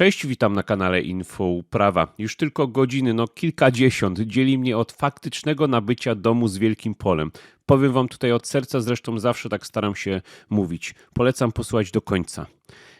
Cześć, witam na kanale Info Uprawa. Już tylko godziny, no kilkadziesiąt, dzieli mnie od faktycznego nabycia domu z wielkim polem. Powiem wam tutaj od serca, zresztą zawsze tak staram się mówić. Polecam posłuchać do końca.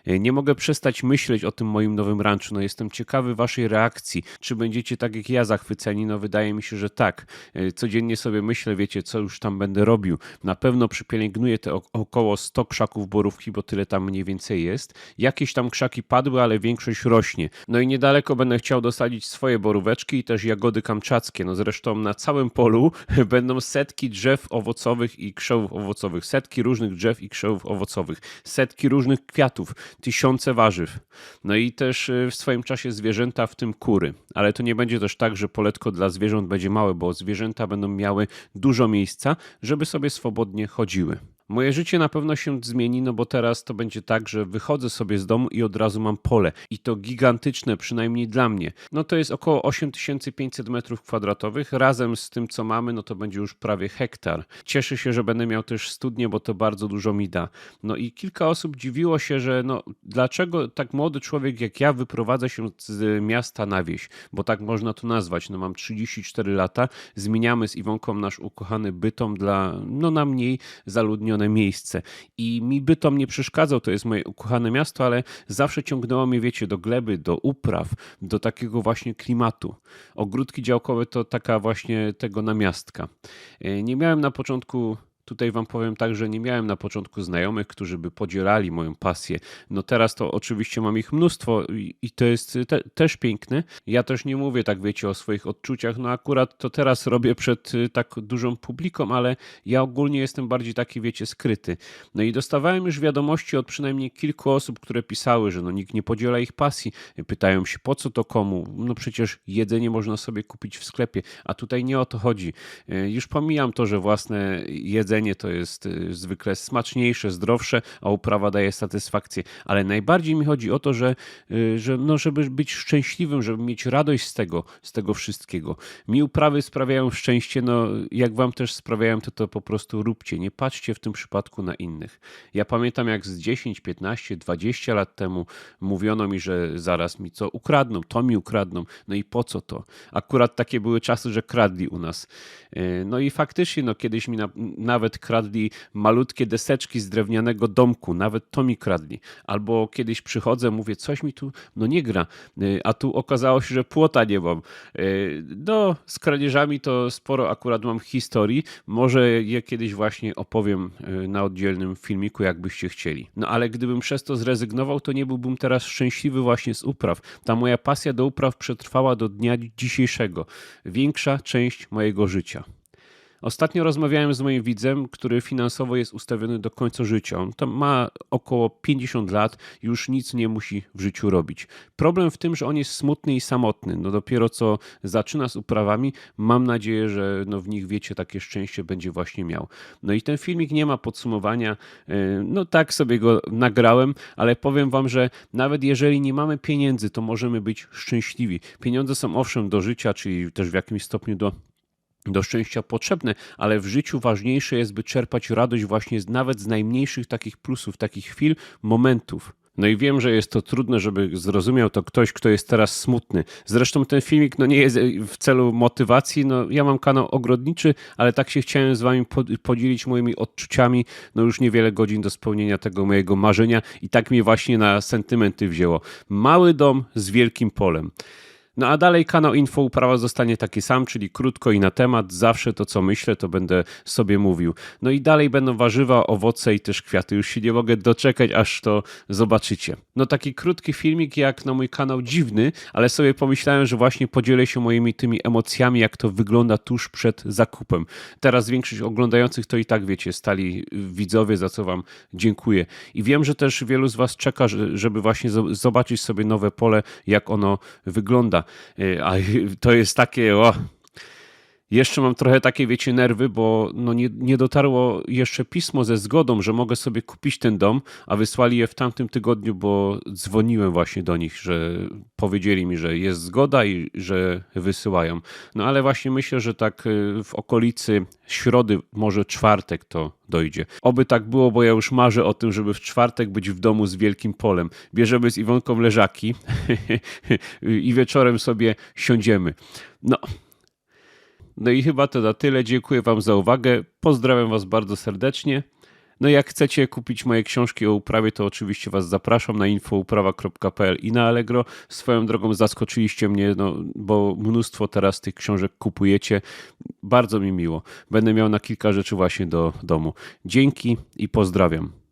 E, Nie mogę przestać myśleć o tym moim nowym ranczu. No jestem ciekawy waszej reakcji. Czy będziecie tak jak ja zachwyceni? No wydaje mi się, że tak. E, Codziennie sobie myślę, wiecie, co już tam będę robił. Na pewno przypielęgnuję te ok- około 100 krzaków borówki, bo tyle tam mniej więcej jest. Jakieś tam krzaki padły, ale większość rośnie. No i niedaleko będę chciał dosadzić swoje boróweczki i też jagody kamczackie. No zresztą na całym polu będą setki drzew owocowych i krzewów owocowych. Setki różnych drzew i krzewów owocowych. Setki różnych kwiatów tysiące warzyw. No i też y, w swoim czasie zwierzęta, w tym kury. Ale to nie będzie też tak, że poletko dla zwierząt będzie małe, bo zwierzęta będą miały dużo miejsca, żeby sobie swobodnie chodziły. Moje życie na pewno się zmieni, no bo teraz to będzie tak, że wychodzę sobie z domu i od razu mam pole. I to gigantyczne, przynajmniej dla mnie. No to jest około 8500 metrów kwadratowych. Razem z tym, co mamy, no to będzie już prawie hektar. Cieszę się, że będę miał też studnię, bo to bardzo dużo mi da. No i kilka osób dziwiło się, że no dlaczego tak młody człowiek jak ja wyprowadza się z miasta na wieś, bo tak można to nazwać. No mam 34 lata, zmieniamy z Iwonką nasz ukochany bytom dla, no na mniej miejsce. I mi bytom nie przeszkadzał, to jest moje ukochane miasto, ale zawsze ciągnęło mnie, wiecie, do gleby, do upraw, do takiego właśnie klimatu. Ogródki działkowe to taka właśnie tego namiastka. E, Nie miałem na początku Tutaj wam powiem tak, że nie miałem na początku znajomych, którzy by podzielali moją pasję. No teraz to oczywiście mam ich mnóstwo i, i to jest te, też piękne. Ja też nie mówię tak, wiecie, o swoich odczuciach. No akurat to teraz robię przed y, tak dużą publiką, ale ja ogólnie jestem bardziej taki, wiecie, skryty. No i dostawałem już wiadomości od przynajmniej kilku osób, które pisały, że no nikt nie podziela ich pasji. Pytają się, po co to komu? No przecież jedzenie można sobie kupić w sklepie, a tutaj nie o to chodzi. Y, Już pomijam to, że własne jedzenie to jest y, zwykle smaczniejsze, zdrowsze, a uprawa daje satysfakcję, ale najbardziej mi chodzi o to, że, y, że no, żeby być szczęśliwym, żeby mieć radość z tego, z tego wszystkiego. Mi uprawy sprawiają szczęście, no jak wam też sprawiają, to to po prostu róbcie. Nie patrzcie w tym przypadku na innych. Ja pamiętam jak z 10, 15, 20 lat temu mówiono mi, że zaraz mi co ukradną, to mi ukradną. No i po co to? Akurat takie były czasy, że kradli u nas. Y, No i faktycznie, no kiedyś mi na, nawet kradli malutkie deseczki z drewnianego domku, nawet to mi kradli. Albo kiedyś przychodzę, mówię, coś mi tu, no nie gra, Y, a tu okazało się, że płota nie mam. Y, No, z kradzieżami to sporo akurat mam historii. Może je kiedyś właśnie opowiem y, na oddzielnym filmiku, jakbyście chcieli. No ale gdybym przez to zrezygnował, to nie byłbym teraz szczęśliwy właśnie z upraw. Ta moja pasja do upraw przetrwała do dnia dzisiejszego. Większa część mojego życia. Ostatnio rozmawiałem z moim widzem, który finansowo jest ustawiony do końca życia. On tam ma około 50 lat, już nic nie musi w życiu robić. Problem w tym, że on jest smutny i samotny. No dopiero co zaczyna z uprawami, mam nadzieję, że no w nich, wiecie, takie szczęście będzie właśnie miał. No i ten filmik nie ma podsumowania. Yy, No tak sobie go nagrałem, ale powiem wam, że nawet jeżeli nie mamy pieniędzy, to możemy być szczęśliwi. Pieniądze są owszem do życia, czyli też w jakimś stopniu do do szczęścia potrzebne, ale w życiu ważniejsze jest, by czerpać radość właśnie z, nawet z najmniejszych takich plusów, takich chwil, momentów. No i wiem, że jest to trudne, żeby zrozumiał to ktoś, kto jest teraz smutny. Zresztą ten filmik no, nie jest w celu motywacji. No, ja mam kanał ogrodniczy, ale tak się chciałem z wami pod- podzielić moimi odczuciami. No już niewiele godzin do spełnienia tego mojego marzenia i tak mnie właśnie na sentymenty wzięło. Mały dom z wielkim polem. No a dalej kanał Info Uprawa zostanie taki sam, czyli krótko i na temat. Zawsze to, co myślę, to będę sobie mówił. No i dalej będą warzywa, owoce i też kwiaty. Już się nie mogę doczekać, aż to zobaczycie. No taki krótki filmik jak na mój kanał dziwny, ale sobie pomyślałem, że właśnie podzielę się moimi tymi emocjami, jak to wygląda tuż przed zakupem. Teraz większość oglądających to i tak wiecie, stali widzowie, za co wam dziękuję. I wiem, że też wielu z was czeka, że- żeby właśnie zo- zobaczyć sobie nowe pole, jak ono wygląda. Y, A to jest takie, o, Jeszcze mam trochę takie, wiecie, nerwy, bo no nie, nie dotarło jeszcze pismo ze zgodą, że mogę sobie kupić ten dom, a wysłali je w tamtym tygodniu, bo dzwoniłem właśnie do nich, że powiedzieli mi, że jest zgoda i że wysyłają. No ale właśnie myślę, że tak y, w okolicy środy, może czwartek to dojdzie. Oby tak było, bo ja już marzę o tym, żeby w czwartek być w domu z wielkim polem. Bierzemy z Iwonką leżaki i wieczorem sobie siądziemy. No, no i chyba to na tyle. Dziękuję Wam za uwagę. Pozdrawiam Was bardzo serdecznie. No jak chcecie kupić moje książki o uprawie, to oczywiście Was zapraszam na infouprawa.pl i na Allegro. Swoją drogą zaskoczyliście mnie, no, bo mnóstwo teraz tych książek kupujecie. Bardzo mi miło. Będę miał na kilka rzeczy właśnie do domu. Dzięki i pozdrawiam.